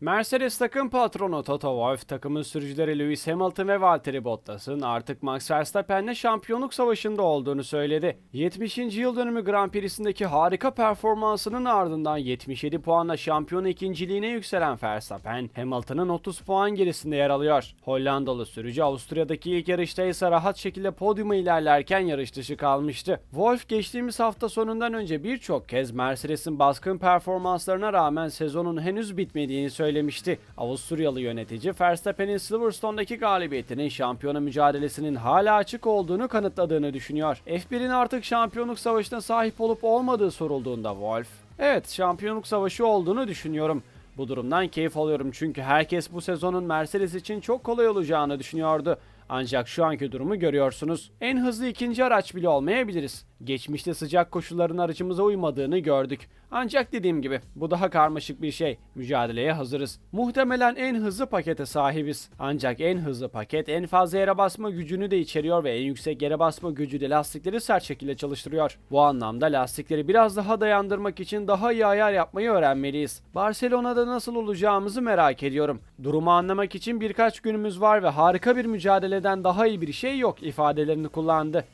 Mercedes takım patronu Toto Wolff, takımın sürücüleri Lewis Hamilton ve Valtteri Bottas'ın artık Max Verstappen'le şampiyonluk savaşında olduğunu söyledi. 70. yıl dönümü Grand Prix'sindeki harika performansının ardından 77 puanla şampiyon ikinciliğine yükselen Verstappen, Hamilton'ın 30 puan gerisinde yer alıyor. Hollandalı sürücü Avusturya'daki ilk yarışta ise rahat şekilde podyuma ilerlerken yarış dışı kalmıştı. Wolff geçtiğimiz hafta sonundan önce birçok kez Mercedes'in baskın performanslarına rağmen sezonun henüz bitmediğini söylemişti. Avusturyalı yönetici Verstappen'in Silverstone'daki galibiyetinin şampiyona mücadelesinin hala açık olduğunu kanıtladığını düşünüyor. F1'in artık şampiyonluk savaşına sahip olup olmadığı sorulduğunda Wolff, evet şampiyonluk savaşı olduğunu düşünüyorum. Bu durumdan keyif alıyorum çünkü herkes bu sezonun Mercedes için çok kolay olacağını düşünüyordu. Ancak şu anki durumu görüyorsunuz. En hızlı ikinci araç bile olmayabiliriz. Geçmişte sıcak koşulların aracımıza uymadığını gördük. Ancak dediğim gibi bu daha karmaşık bir şey. Mücadeleye hazırız. Muhtemelen en hızlı pakete sahibiz. Ancak en hızlı paket en fazla yere basma gücünü de içeriyor ve en yüksek yere basma gücü de lastikleri sert şekilde çalıştırıyor. Bu anlamda lastikleri biraz daha dayandırmak için daha iyi ayar yapmayı öğrenmeliyiz. Barcelona'da nasıl olacağımızı merak ediyorum. Durumu anlamak için birkaç günümüz var ve harika bir mücadeleden daha iyi bir şey yok ifadelerini kullandı.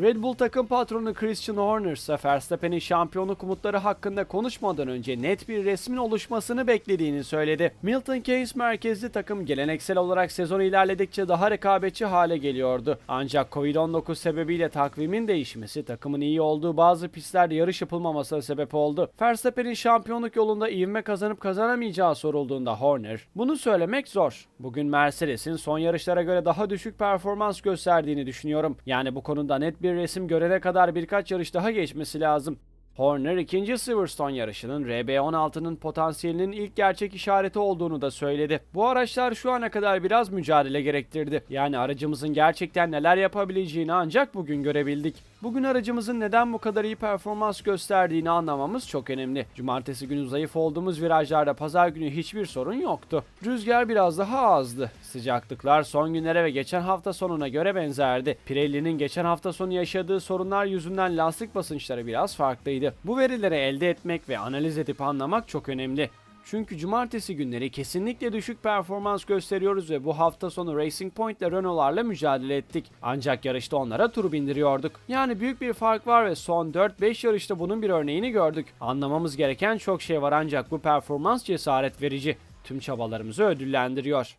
Red Bull takım patronu Christian Horner ise Verstappen'in şampiyonluk umutları hakkında konuşmadan önce net bir resmin oluşmasını beklediğini söyledi. Milton Keynes merkezli takım geleneksel olarak sezon ilerledikçe daha rekabetçi hale geliyordu. Ancak Covid-19 sebebiyle takvimin değişmesi takımın iyi olduğu bazı pistlerde yarış yapılmamasına sebep oldu. Verstappen'in şampiyonluk yolunda ivme kazanıp kazanamayacağı sorulduğunda Horner, bunu söylemek zor. Bugün Mercedes'in son yarışlara göre daha düşük performans gösterdiğini düşünüyorum. Yani bu konuda net bir resim görene kadar birkaç yarış daha geçmesi lazım. Horner ikinci Silverstone yarışının RB16'nın potansiyelinin ilk gerçek işareti olduğunu da söyledi. Bu araçlar şu ana kadar biraz mücadele gerektirdi. Yani aracımızın gerçekten neler yapabileceğini ancak bugün görebildik. Bugün aracımızın neden bu kadar iyi performans gösterdiğini anlamamız çok önemli. Cumartesi günü zayıf olduğumuz virajlarda pazar günü hiçbir sorun yoktu. Rüzgar biraz daha azdı. Sıcaklıklar son günlere ve geçen hafta sonuna göre benzerdi. Pirelli'nin geçen hafta sonu yaşadığı sorunlar yüzünden lastik basınçları biraz farklıydı. Bu verileri elde etmek ve analiz edip anlamak çok önemli. Çünkü cumartesi günleri kesinlikle düşük performans gösteriyoruz ve bu hafta sonu Racing Point ile Renault'larla mücadele ettik. Ancak yarışta onlara tur bindiriyorduk. Yani büyük bir fark var ve son 4-5 yarışta bunun bir örneğini gördük. Anlamamız gereken çok şey var ancak bu performans cesaret verici. Tüm çabalarımızı ödüllendiriyor.